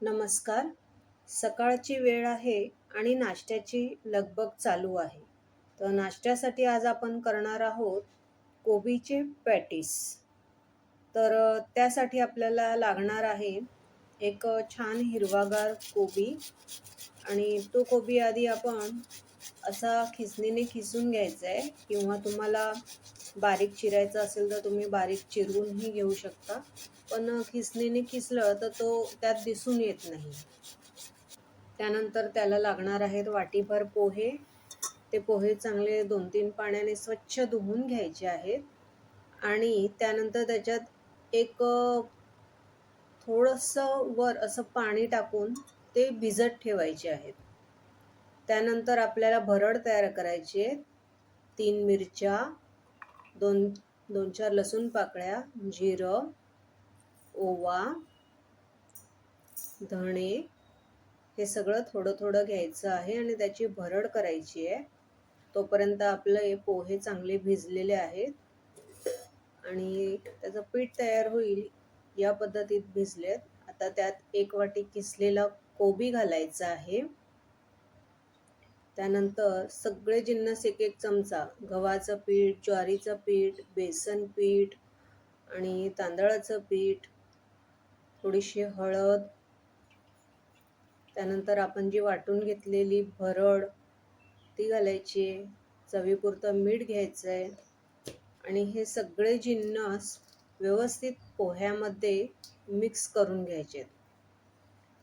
नमस्कार. सकाळची वेळ आहे आणि नाश्त्याची लगबग चालू आहे. तर नाश्त्यासाठी आज आपण करणार आहोत कोबीचे पॅटीस. तर त्यासाठी आपल्याला लागणार आहे एक छान हिरवागार कोबी आणि तो कोबी आधी आपण असा खिसणीने खिसून घ्यायचा आहे किंवा तुम्हाला बारीक चिरायचं असेल तर तुम्ही बारीक चिरवूनही घेऊ शकता. पण खिसणीने खिसलं तर तो त्यात दिसून येत नाही. त्यानंतर त्याला लागणार आहेत वाटीभर पोहे. ते पोहे चांगले दोन तीन पाण्याने स्वच्छ धुवून घ्यायचे आहेत. आणि त्यानंतर त्याच्यात एक थोडंसं वर असं पाणी टाकून ते भिजत ठेवायचे आहेत. त्यानंतर आपल्याला भरड तयार करायची आहे. तीन मिरच्या दोन दोन चार लसूण पाकळ्या जिरं ओवा धणे हे सगळं थोडं थोडं घ्यायचं आहे आणि त्याची भरड करायची आहे. तोपर्यंत आपलं हे पोहे चांगले भिजलेले आहेत. आणि त्याचं पीठ तयार होईल या पद्धतीत भिजलेत. आता त्यात एक वाटी किसलेला कोबी घालायचा आहे. त्यानंतर सगळे जिन्नस एक एक चमचा गव्हाचं पीठ ज्वारीचं पीठ बेसन पीठ आणि तांदळाचं पीठ थोडीशी हळद. त्यानंतर आपण जी वाटून घेतलेली भरड ती घालायची. आहे चवीपुरतं मीठ घ्यायचं आहे आणि हे सगळे जिन्नस व्यवस्थित पोह्यामध्ये मिक्स करून घ्यायचे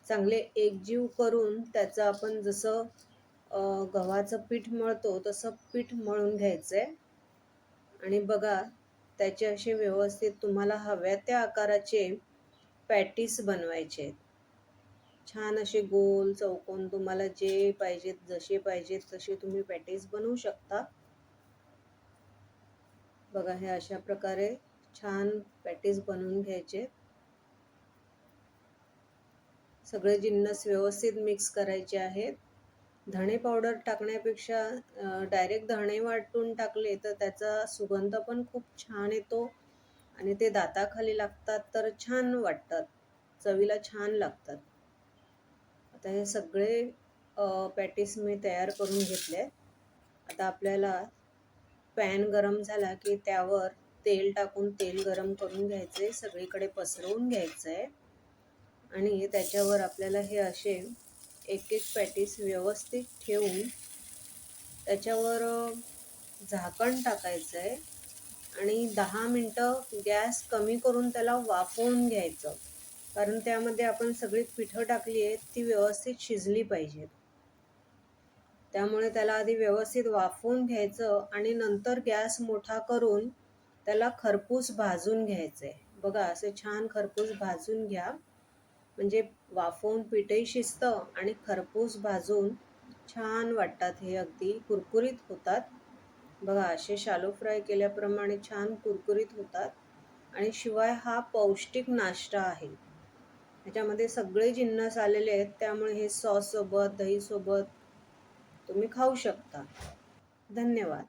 चांगले एकजीव करून त्याचं आपण जसं गव्हाचं पीठ मळतो तसं पीठ मळून घ्यायचं आहे आणि बघा त्याचे असे व्यवस्थित तुम्हाला हव्या त्या आकाराचे पॅटीस बनवायचे आहेत. छान असे गोल चौकोन तुम्हाला जे पाहिजेत जसे पाहिजेत तसे तुम्ही पॅटीस बनवू शकता. बघा हे अशा प्रकारे छान पॅटीस बनवून घ्यायचे सगळे जिन्नस व्यवस्थित मिक्स करायचे आहेत. धणे पावडर टाकण्यापेक्षा डायरेक्ट धणे वाटून टाकले तर त्याचा सुगंध पण खूप छान येतो. आणि ते दाताखाली लागतात तर छान वाटतात. चवीला छान लागतात. आता हे सगळे पॅटीस मी तयार करून घेतले. आता आपल्याला पॅन गरम झाला की त्यावर तेल टाकून तेल गरम करून घ्यायचे सगळीकडे पसरवून घ्यायचं आहे आणि त्याच्यावर आपल्याला हे असे एक एक पॅटीस व्यवस्थित ठेवून त्याच्यावर झाकण टाकायचं आहे आणि दहा मिनटं गॅस कमी करून त्याला वाफवून घ्यायचं. कारण त्यामध्ये आपण सगळी पिठं टाकली आहेत ती व्यवस्थित शिजली पाहिजेत. त्यामुळे त्याला आधी व्यवस्थित वाफवून घ्यायचं आणि नंतर गॅस मोठा करून त्याला खरपूस भाजून घ्यायचं आहे बघा असे छान खरपूस भाजून घ्या. म्हणजे वाफवून पिठही शिजतं आणि खरपूस भाजून छान वाटतात हे अगदी कुरकुरीत होतात. बघा असे शालो फ्राय केल्याप्रमाणे छान कुरकुरीत होतात आणि शिवाय हा पौष्टिक नाश्ता आहे. ह्याच्यामध्ये सगळे जिन्नस आलेले आहेत त्यामुळे हे सॉससोबत दहीसोबत तुम्ही खाऊ शकता. धन्यवाद.